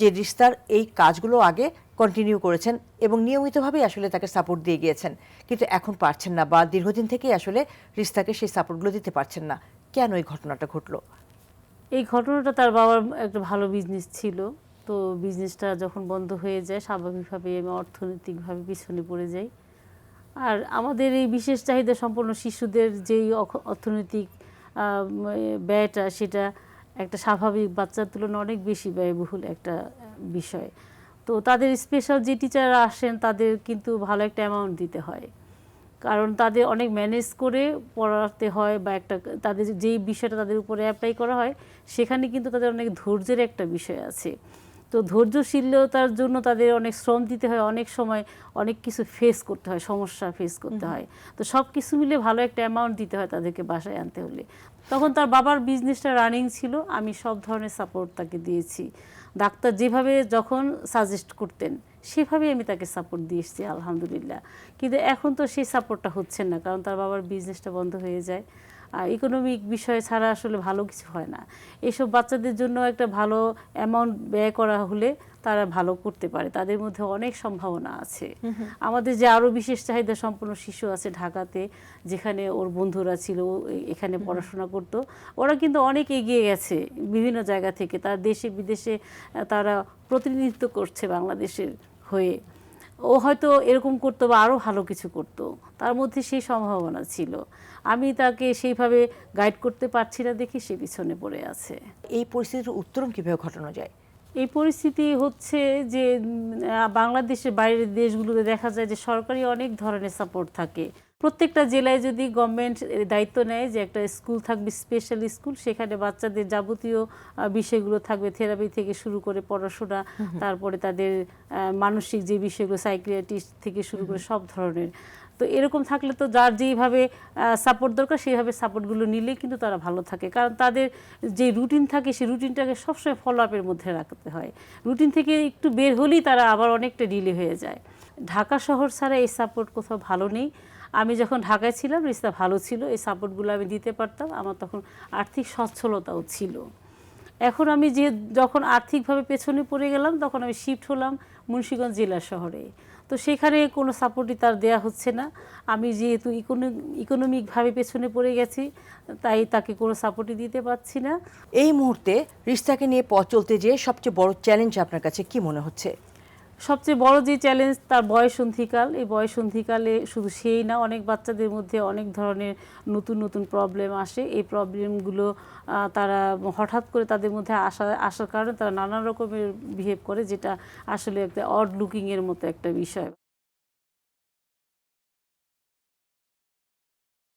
যে রিস্তার এই কাজগুলো আগে কন্টিনিউ করেছেন এবং নিয়মিতভাবেই আসলে তাকে সাপোর্ট দিয়ে গিয়েছেন। কিন্তু এখন পারছেন না বা দীর্ঘদিন থেকেই আসলে রিস্তাকে সেই সাপোর্টগুলো দিতে পারছেন না। কেন এই ঘটনাটা ঘটলো? এই ঘটনাটা তার বাবার একটা ভালো বিজনেস ছিল। তো বিজনেসটা যখন বন্ধ হয়ে যায় স্বাভাবিকভাবে আমি অর্থনৈতিকভাবে পিছনে পড়ে যাই। আর আমাদের এই বিশেষ চাহিদা সম্পন্ন শিশুদের যেই অর্থনৈতিক ব্যয়টা সেটা একটা স্বাভাবিক বাচ্চার তুলনায় অনেক বেশি ব্যয়বহুল একটা বিষয়। তো তাদের স্পেশাল যে টিচাররা আসেন, তাদের কিন্তু ভালো একটা অ্যামাউন্ট দিতে হয়। কারণ তাদের অনেক ম্যানেজ করে পড়াতে হয় বা একটা, তাদের যেই বিষয়টা তাদের উপরে অ্যাপ্লাই করা হয়, সেখানে কিন্তু তাদের অনেক ধৈর্যের একটা বিষয় আছে। তো ধৈর্যশীলতার জন্য তাদের অনেক শ্রম দিতে হয় অনেক সময় অনেক কিছু ফেস করতে হয় সমস্যা ফেস করতে হয়। তো সব কিছু মিলে ভালো একটা অ্যামাউন্ট দিতে হয় তাদেরকে বাসায় আনতে হলে। তখন তার বাবার বিজনেসটা রানিং ছিল আমি সব ধরনের সাপোর্ট তাকে দিয়েছি। ডাক্তার যেভাবে যখন সাজেস্ট করতেন সেভাবে আমি তাকে সাপোর্ট দিয়ে এসেছি আলহামদুলিল্লাহ। কিন্তু এখন তো সেই সাপোর্টটা হচ্ছে না কারণ তার বাবার বিজনেসটা বন্ধ হয়ে যায়। ইকোনমিক বিষয় ছাড়া আসলে ভালো কিছু হয় না। এসব বাচ্চাদের জন্য একটা ভালো অ্যামাউন্ট ব্যয় করা হলে তারা ভালো করতে পারে। তাদের মধ্যে অনেক সম্ভাবনা আছে। আমাদের যে আরও বিশেষ চাহিদা সম্পন্ন শিশু আছে ঢাকাতে যেখানে ওর বন্ধুরা ছিল এখানে পড়াশোনা করত ওরা কিন্তু অনেক এগিয়ে গেছে বিভিন্ন জায়গা থেকে। তার দেশে বিদেশে তারা প্রতিনিধিত্ব করছে বাংলাদেশের হয়ে। ও হয়তো এরকম করতো বা আরও ভালো কিছু করতো। তার মধ্যে সেই সম্ভাবনা ছিল। আমি তাকে সেইভাবে গাইড করতে পারছি না দেখি সে পিছনে পড়ে আছে। এই পরিস্থিতির উত্তরণ কীভাবে ঘটানো যায়? এই পরিস্থিতি হচ্ছে যে বাংলাদেশের বাইরের দেশগুলোতে দেখা যায় যে সরকারি অনেক ধরনের সাপোর্ট থাকে। প্রত্যেকটা জেলায় যদি গভর্নমেন্ট দায়িত্ব নেয় যে একটা স্কুল থাকবে স্পেশাল স্কুল সেখানে বাচ্চাদের যাবতীয় বিষয়গুলো থাকবে থেরাপি থেকে শুরু করে পড়াশোনা তারপরে তাদের মানসিক যে বিষয়গুলো সাইকিয়াট্রিস্ট থেকে শুরু করে সব ধরনের। তো এরকম থাকলে তো যার যেইভাবে সাপোর্ট দরকার সেইভাবে সাপোর্টগুলো নিলেই কিন্তু তারা ভালো থাকে। কারণ তাদের যে রুটিন থাকে সেই রুটিনটাকে সবসময় ফলো আপের মধ্যে রাখতে হয়। রুটিন থেকে একটু বের হলেই তারা আবার অনেকটা ডিলে হয়ে যায়। ঢাকা শহর ছাড়া এই সাপোর্ট কোথাও ভালো নেই। আমি যখন ঢাকায় ছিলাম, রিস্তা ভালো ছিল, এই সাপোর্টগুলো আমি দিতে পারতাম, আমার তখন আর্থিক সচ্ছলতাও ছিল। এখন আমি যে যখন আর্থিকভাবে পেছনে পড়ে গেলাম, তখন আমি শিফট হলাম মুন্সিগঞ্জ জেলা শহরে। তো সেখানে কোনো সাপোর্টই তার দেয়া হচ্ছে না। আমি যেহেতু ইকোনমিকভাবে পেছনে পড়ে গেছি, তাই তাকে কোনো সাপোর্টই দিতে পারছি না। এই মুহূর্তে রিস্তাকে নিয়ে পথ চলতে যেয়ে সবচেয়ে বড় চ্যালেঞ্জ আপনার কাছে কি মনে হচ্ছে? সবচেয়ে বড় যে চ্যালেঞ্জ তার বয়সন্ধিকাল। এই বয়সন্ধিকালে শুধু সেই না, অনেক বাচ্চাদের মধ্যে অনেক ধরনের নতুন নতুন প্রবলেম আসে। এই প্রবলেমগুলো তারা হঠাৎ করে তাদের মধ্যে আসা, আসার কারণে তারা নানা রকমের বিহেভ করে, যেটা আসলে একটা অড লুকিংয়ের মতো একটা বিষয়।